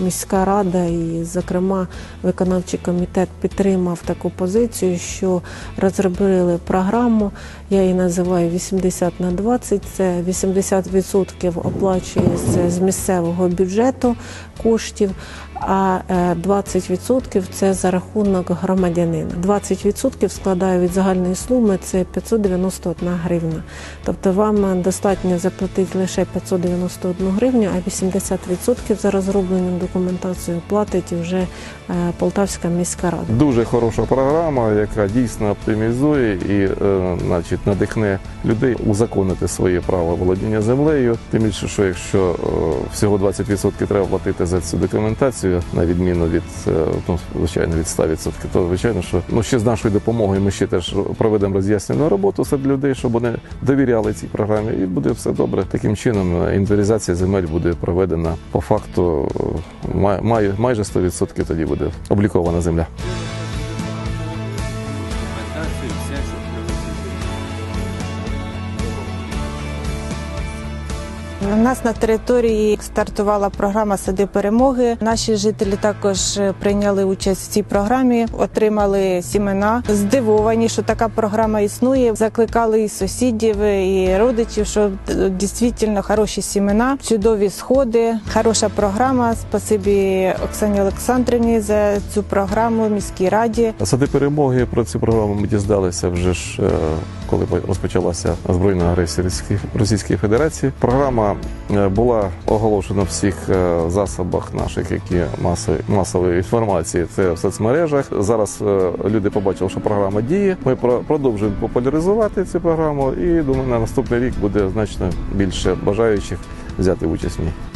Міська рада і, зокрема, виконавчий комітет підтримав таку позицію, що розробили програму. Я її називаю 80 на 20. Це 80% оплачується з місцевого бюджету коштів, а е, 20% це за рахунок громадянина. 20% складає від загальної суми це 591 гривна. Тобто вам достатньо заплатити лише 591 гривню, а 80% за розроблену документацію платить вже е, Полтавська міська рада. Дуже хороша програма, яка дійсно оптимізує і е, значить, надихне людей узаконити своє право володіння землею. Тим більше, що якщо е, всього 20% треба платити за цю документацію, на відміну від ну, звичайно від 100%, то звичайно, що ну ще з нашою допомогою ми ще теж проведемо роз'яснену роботу серед людей, щоб вони довіряли цій програмі, і буде все добре. Таким чином е, інвентаризація земель буде проведена по факту е, май- майже 100% тоді буде облікована земля. У нас на території стартувала програма Сади перемоги. Наші жителі також е, прийняли участь в цій програмі, отримали сімена. Здивовані, що така програма існує. Закликали і сусідів, і родичів, що е, дійсно хороші сімена, чудові сходи, хороша програма. Спасибі Оксані Олександрівні за цю програму міській раді. Сади перемоги про цю програму ми дізналися вже ж, е, коли розпочалася збройна агресія Російської Федерації. Програма е, була оголошена в всіх е, засобах наших, які маси масової інформації. Це в соцмережах. Зараз е, люди побачили, що програма діє. Ми продовжуємо популяризувати цю програму, і думаю, на наступний рік буде значно більше бажаючих взяти участь в ній.